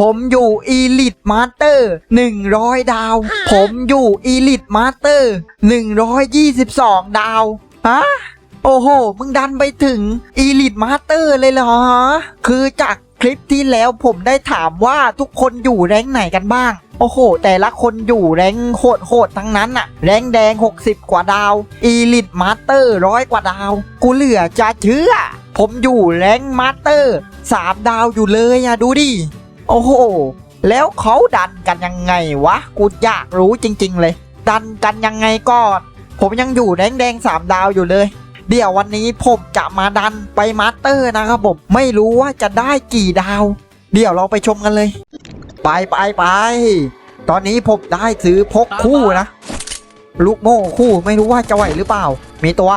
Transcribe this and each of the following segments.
ผมอยู่อีลิทมาสเตอร์100 ดาว ผมอยู่อีลิทมาสเตอร์122 ดาว ฮะ โอ้โห มึงดันไปถึงอีลิทมาสเตอร์เลยเหรอ คือจากคลิปที่แล้วผมได้ถามว่าทุกคนอยู่แรงค์ไหนกันบ้าง โอ้โห แต่ละคนอยู่แรงค์โหดๆทั้งนั้นอะแรงค์แดง 60 กว่าดาว อีลิทมาสเตอร์ร้อยกว่าดาว กูเหลือจะเชื่อ ผมอยู่แรงค์มาสเตอร์สามดาวอยู่เลยอะดูดิ โอ้โห แล้วเขาดันกันยังไงวะ กูอยากรู้จริง ๆ เลย ดันกันยังไงก่อน ผมยังอยู่แดงแดงสามดาวอยู่เลย เดี๋ยววันนี้ผมจะมาดันไปมาสเตอร์นะครับผม ไม่รู้ว่าจะได้กี่ดาว เดี๋ยวเราไปชมกันเลย ไปไปไป ตอนนี้ผมได้ซื้อพกคู่นะ ลูกโม่คู่ไม่รู้ว่าจะไหวหรือเปล่า มีตัว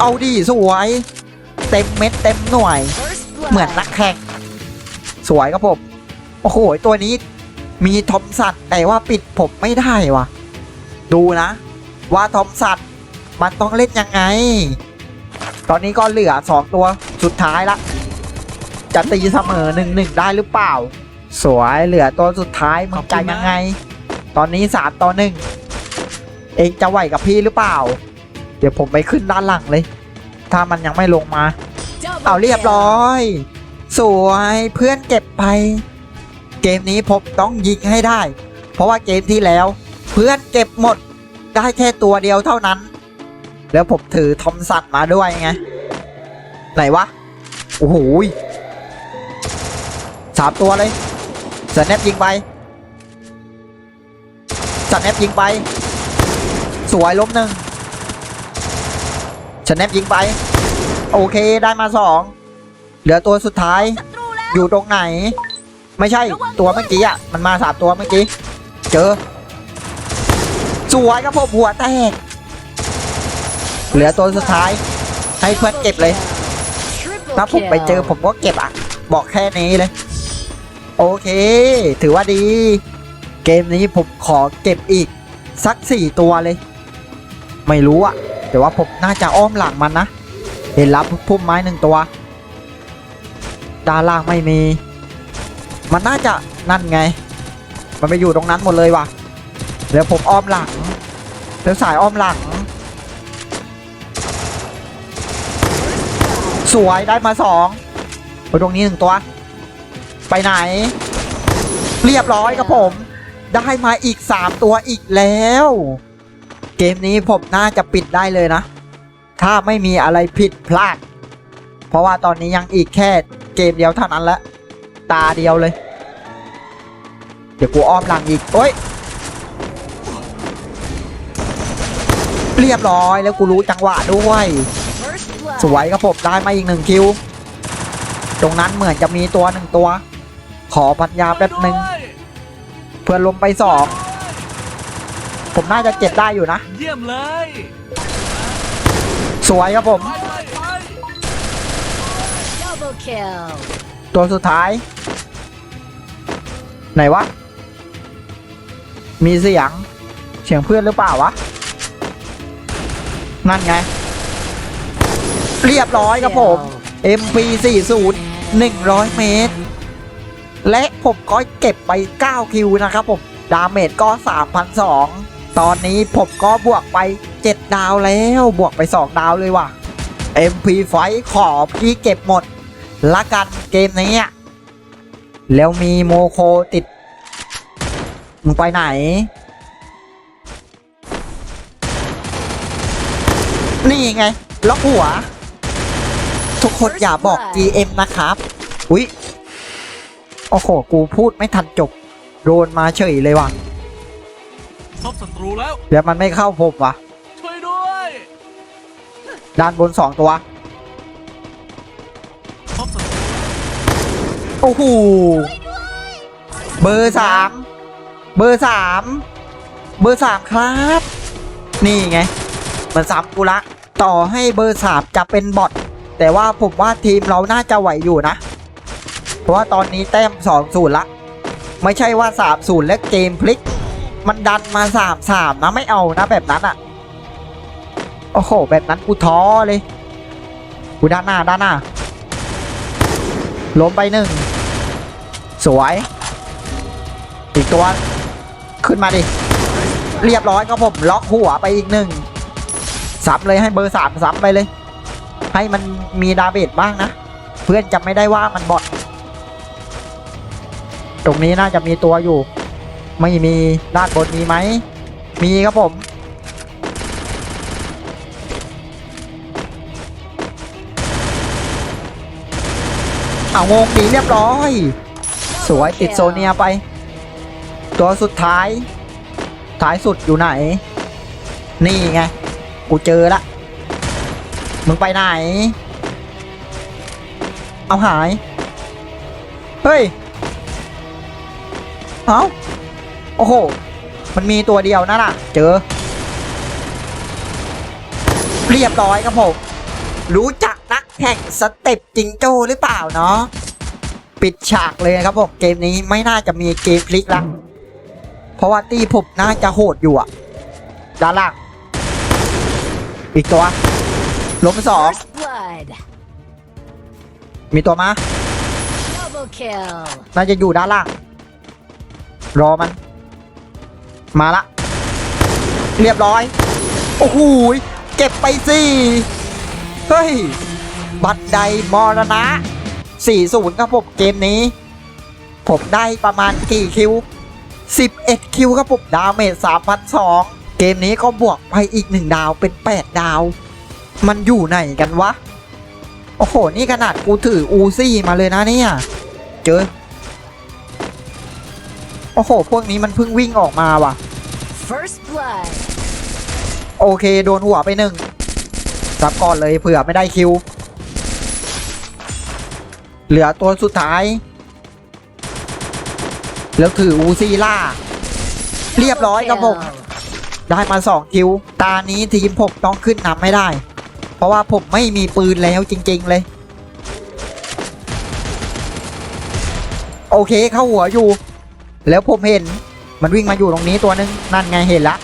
เอาดีสวย เต็มเม็ดเต็มหน่วย เหมือนนักแข่ง สวยครับผม โอ้โห ตัวนี้มีทอมสันแต่ว่าปิดผมไม่ได้วะดูนะ ว่าทอมสันมันต้องเล่นยังไง ตอนนี้ก็เหลือสองตัวสุดท้ายละจะตีเสมอหนึ่งหนึ่งได้หรือเปล่า สวยเหลือตัวสุดท้ายมันจะยังไง ตอนนี้สามต่อหนึ่งเองจะไหวกับพี่หรือเปล่า เดี๋ยวผมไปขึ้นด้านหลังเลย ถ้ามันยังไม่ลงมา เอาเรียบร้อย สวยเพื่อนเก็บไป เกมนี้ผมต้องยิงให้ได้ เพราะว่าเกมที่แล้ว เพื่อนเก็บหมดได้แค่ตัวเดียวเท่านั้น แล้วผมถือทอมสันมาด้วยไง ไหนวะ โอ้โหสามตัวเลยสแนปยิงไปสแนปยิงไป สวยล้มหนึ่ง สแนปยิงไป โอเคได้มาสองเหลือตัวสุดท้าย อยู่ตรงไหน ไม่ใช่ตัวเมื่อกี้อะ มันมาสามตัวเมื่อกี้ เจอ สวยครับผมหัวแตก เหลือตัวสุดท้าย ให้เพื่อนเก็บเลย ถ้าผมไปเจอผมก็เก็บอะ บอกแค่นี้เลย โอเค ถือว่าดี เกมนี้ผมขอเก็บอีก สักสี่ตัวเลย ไม่รู้อะ แต่ว่าผมน่าจะอ้อมหลังมันนะ เห็นรับพุ่มไม้หนึ่งตัว ด้านล่างไม่มี มันน่าจะนั่นไง มันไปอยู่ตรงนั้นหมดเลยว่ะเดี๋ยวผมอ้อมหลังเดี๋ยวสายอ้อมหลัง สวยได้มาสองไปตรงนี้หนึ่งตัว ไปไหน เรียบร้อยครับผม ได้มาอีก3ตัวอีกแล้ว เกมนี้ผมน่าจะปิดได้เลยนะ ถ้าไม่มีอะไรผิดพลาด เพราะว่าตอนนี้ยังอีกแค่เกมเดียวเท่านั้นละ ตาเดียวเลย เดี๋ยวกูอ้อมหลังอีก โอ้ย เรียบร้อยแล้วกูรู้จังหวะด้วย สวยครับผมได้มาอีกหนึ่งคิว ตรงนั้นเหมือนจะมีตัวหนึ่งตัว ขอปัญญาแป๊บหนึ่งเพื่อนลมไปสอง ผมน่าจะเก็บได้อยู่นะ เยี่ยมเลย สวยครับผม ไปไปไป Double kill. ตัวสุดท้าย ไหนวะ มีเสียง เสียงเพื่อนหรือเปล่าวะ นั่นไง เรียบร้อยครับผม MP40 100 เมตร และผมก็เก็บไป 9 คิวนะครับผม ดาเมจก็3,002 ตอนนี้ผมก็บวกไป 7 ดาวแล้วบวกไป 2 ดาวเลยว่ะ MP ไฟขอพี่เก็บหมด ละกันเกมนี้ แล้วมีโมโคติด มึงไปไหน นี่ไง ล็อกหัว ทุกคนอย่าบอก GM นะครับ อุ๊ย โอ้โห กูพูดไม่ทันจบ โดนมาเฉยเลยว่ะ พบศัตรูแล้ว เดี๋ยวมันไม่เข้าผมว่ะช่วยด้วย ด้านบนสองตัว พบศัตรูโอ้โห เบอร์สาม เบอร์สาม เบอร์สามครับ นี่ไง มันสามกูละ ต่อให้เบอร์สามจะเป็นบอทแต่ว่าผมว่าทีมเราน่าจะไหวอยู่นะ เพราะว่าตอนนี้แต้มสองศูนย์ละ ไม่ใช่ว่าสามศูนย์และเกมพลิก มันดันมาสามสามนะไม่เอานะแบบนั้นอะ่ะ โอ้โห แบบนั้นกูท้อเลยกูด้านหน้าด้านหน้า ล้มไปหนึ่ง สวย อีกตัว ขึ้นมาดิ เรียบร้อยครับผม ล็อกหัวไปอีกหนึ่งซับเลยให้เบอร์สามซับไปเลย ให้มันมีดาเบจบ้างนะ เพื่อนจำไม่ได้ว่ามันบอดตรงนี้น่าจะมีตัวอยู่ ไม่มีด้านบนมีไหม มีครับผม เอางงหนีเรียบร้อย สวยติดโซเนียไป ตัวสุดท้าย ท้ายสุดอยู่ไหน นี่ไง กูเจอละ มึงไปไหน เอาหาย เฮ้ย เอา โอ้โห มันมีตัวเดียวนั่นน่ะ เจอ เรียบร้อยครับผม รู้จักนักแข่งสเต็ปจิงโจ้หรือเปล่าเนาะ ปิดฉากเลยนะครับผม เกมนี้ไม่น่าจะมีเกมพลิกละ เพราะว่าตีผมน่าจะโหดอยู่อะด้านล่าง อีกตัวล้มสอง First blood. มีตัวมา Double kill. น่าจะอยู่ด้านล่าง รอมัน มาละ เรียบร้อย โอ้โหเก็บไปสิเฮ้ย บัตรใดมรณะ 40 ครับผมเกมนี้ ผมได้ประมาณกี่คิว 11 คิวครับผมดาเมจ3,002 เกมนี้ก็บวกไปอีก 1 ดาวเป็น 8 ดาว มันอยู่ไหนกันวะ โอ้โห นี่ขนาดกูถืออูซี่มาเลยนะเนี่ย เจอ โอ้โห พวกนี้มันเพิ่งวิ่งออกมาว่ะ First blood. โอเค โดนหัวไปหนึ่งซับก่อนเลยเผื่อไม่ได้คิว เหลือตัวสุดท้าย แล้วถืออูซีล่า เรียบร้อยครับผม ได้มาสองคิว ตานี้ทีมผมต้องขึ้นนำไม่ได้ เพราะว่าผมไม่มีปืนแล้วจริง ๆ เลย โอเคเข้าหัวอยู่ แล้วผมเห็น มันวิ่งมาอยู่ตรงนี้ตัวนึงนั่นไงเห็นละ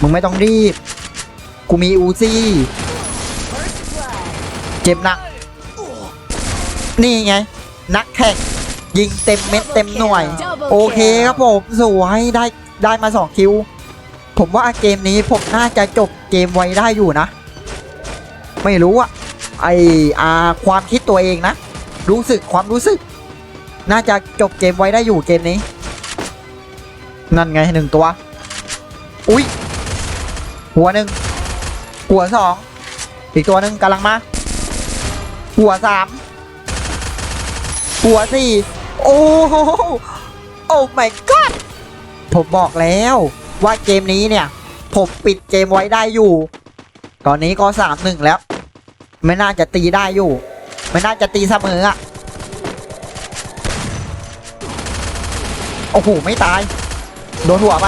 มึงไม่ต้องรีบ กูมีอูซี่ เจ็บหนัก นี่ไง นักแข่งยิงเต็มเม็ดเต็มหน่วย โอเคครับผม สวยได้ได้มาสองคิว ผมว่าเกมนี้ผมน่าจะจบเกมไว้ได้อยู่นะ ไม่รู้อะไออาความคิดตัวเองนะ รู้สึกความรู้สึก น่าจะจบเกมไว้ได้อยู่เกมนี้ นั่นไงหนึ่งตัว อุ้ยหัวหนึ่งหัวสองอีกตัวหนึ่งกำลังมา หัวสามหัวสี่โอ้โหโอ้ my god ผมบอกแล้วว่าเกมนี้เนี่ย ผมปิดเกมไว้ได้อยู่ ตอนนี้ก็สามหนึ่งแล้ว ไม่น่าจะตีได้อยู่ ไม่น่าจะตีเสมออะ โอ้โห ไม่ตาย โดนหัวไป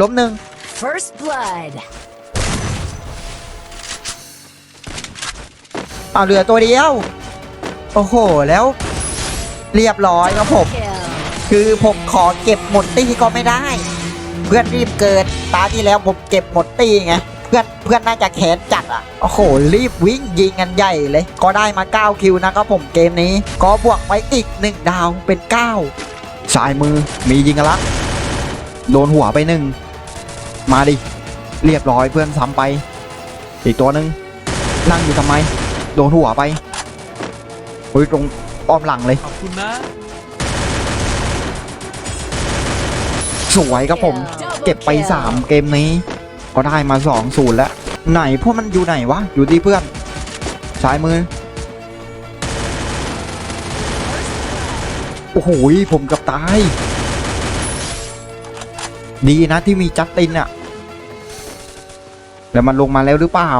ล้มหนึ่ง First blood. เอาเหลือตัวเดียว โอ้โห แล้ว เรียบร้อยครับผม Kill. คือผมขอเก็บหมดตี้ก็ไม่ได้ เพื่อนรีบเกินตาที่แล้วผมเก็บหมดตี้ไง เพื่อนเพื่อนน่าจะแขนจัดอะ โอ้โห รีบวิ่งยิงกันใหญ่เลย ก็ได้มา 9 คิวนะครับผมเกมนี้ ก็บวกไปอีก 1 ดาวเป็น 9 สายมือมียิงกันละโดนหัวไปหนึ่งมาดิ เรียบร้อยเพื่อนซ้ำไป อีกตัวหนึ่งนั่งอยู่ทำไม โดนหัวไปเฮ้ยตรงอ้อมหลังเลยขอบคุณนะสวยครับผม เก็บไป3เกมนี้ ก็ได้มา2 0แล้ว ไหนพวกมันอยู่ไหนวะ อยู่ที่เพื่อนซ้ายมือ โอ้โหผมกับตาย ดีนะที่มีจัสตินอะแล้วมันลงมาแล้วหรือเปล่า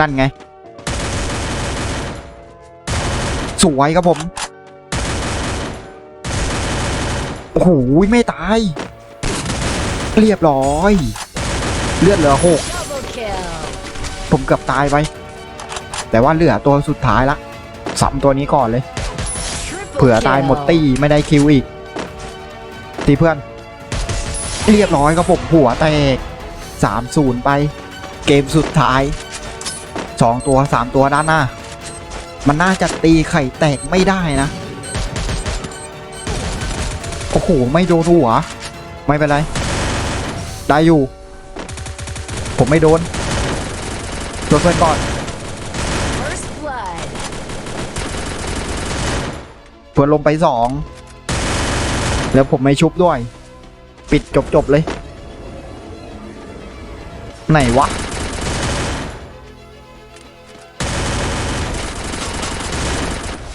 นั่นไง สวยครับผม โอ้โหไม่ตาย เรียบร้อย เลือดเหลือหกผมเกือบตายไป แต่ว่าเหลือตัวสุดท้ายละสัมตัวนี้ก่อนเลย เผื่อตายหมดตีไม่ได้คิวอีก ตีเพื่อน เรียบร้อยครับผมหัวแตกสามศูนย์ไป เกมสุดท้ายสองตัวสามตัวด้านหน้า มันน่าจะตีไข่แตกไม่ได้นะ โอ้โห ไม่โดนหัว ไม่เป็นไร ได้อยู่ ผมไม่โดนโดนเพื่อนก่อน First blood. เพื่อนลงไปสองแล้วผมไม่ชุบด้วย ปิดจบจบๆเลย ไหนวะ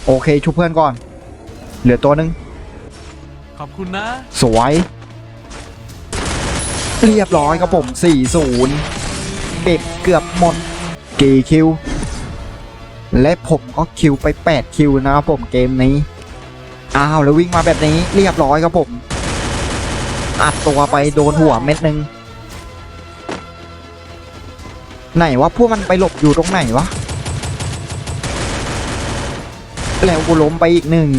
โอเคชุบเพื่อนก่อน เหลือตัวหนึ่งขอบคุณนะ สวย เรียบร้อยครับผม 4-0 เด็บเกือบหมด กี่คิว และผมก็คิวไป 8 คิวนะครับผมเกมนี้ อ้าวแล้ววิ่งมาแบบนี้เรียบร้อยครับผมอัดตัวไปโดนหัวเม็ดหนึ่งไหนวะพวกมันไปหลบอยู่ตรงไหนวะ แล้วกูล้มไปอีกหนึ่ง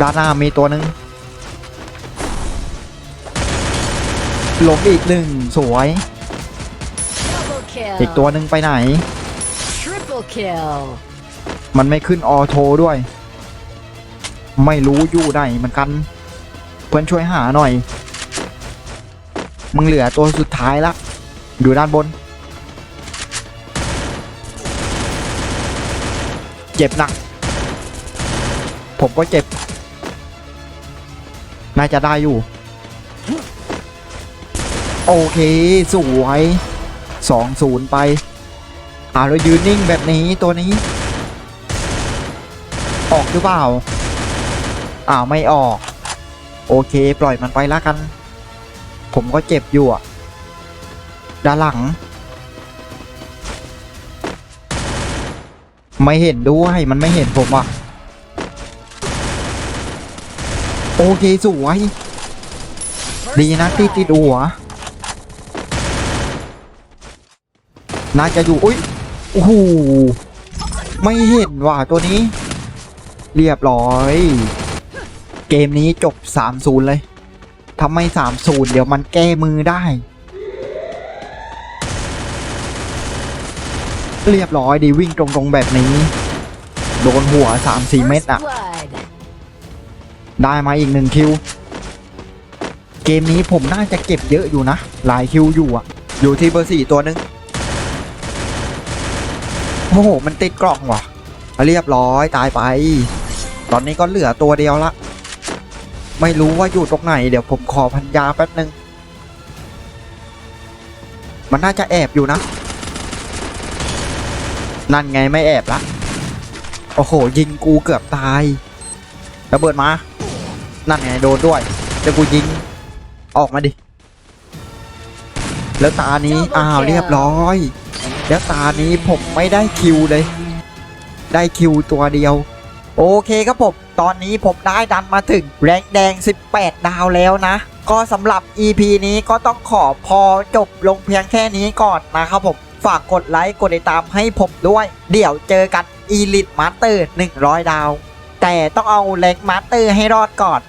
ด้านหน้ามีตัวหนึ่งล้มอีกหนึ่งสวย Double kill. อีกตัวหนึ่งไปไหน Triple kill. มันไม่ขึ้นออโทด้วย ไม่รู้อยู่ไหนเหมือนกัน เพื่อนช่วยหาหน่อย มึงเหลือตัวสุดท้ายละ อยู่ด้านบน เจ็บหนัก ผมก็เจ็บ น่าจะได้อยู่ โอเคสวยสองศูนย์ไปอ่าเรายืนนิ่งแบบนี้ตัวนี้ ออกหรือเปล่า อ่าวไม่ออก โอเค ปล่อยมันไปละกัน ผมก็เจ็บอยู่อะด้านหลัง ไม่เห็นด้วยมันไม่เห็นผมอะโอเคสวย ดีนะที่ติดหัว น่าจะอยู่ อุ้ยโอ้โหไม่เห็นว่ะตัวนี้ เรียบร้อย เกมนี้จบ 3-0 เลยถ้าไม่ 3-0 เดี๋ยวมันแก้มือได้ เรียบร้อยดีวิ่งตรงๆแบบนี้ โดนหัว 3-4 เม็ด First อะ blood. ได้มาอีกหนึ่งคิว เกมนี้ผมน่าจะเก็บเยอะอยู่นะ หลายคิวอยู่อะอยู่ที่เบอร์สี่ตัวหนึง โอ้โห มันติดกล่องว่ะ เรียบร้อยตายไป ตอนนี้ก็เหลือตัวเดียวละ ไม่รู้ว่าอยู่ตรงไหน เดี๋ยวผมขอพันยาแป๊บนึง มันน่าจะแอบอยู่นะ นั่นไงไม่แอบละ โอ้โห ยิงกูเกือบตายระเบิดมา นั่นไงโดนด้วยเดี๋ยวกูยิง ออกมาดิ แล้วตานี้ อ้าวเรียบร้อย แล้วตานี้ผมไม่ได้คิวเลย ได้คิวตัวเดียว โอเคครับผม ตอนนี้ผมได้ดันมาถึงแรงแดง 18 ดาวแล้วนะ ก็สำหรับ EP นี้ก็ต้องขอพอจบลงเพียงแค่นี้ก่อนนะครับผม ฝากกดไลค์ กดติดตามให้ผมด้วย เดี๋ยวเจอกัน Elite Master 100 ดาว แต่ต้องเอาแรงมาสเตอร์ให้รอดก่อน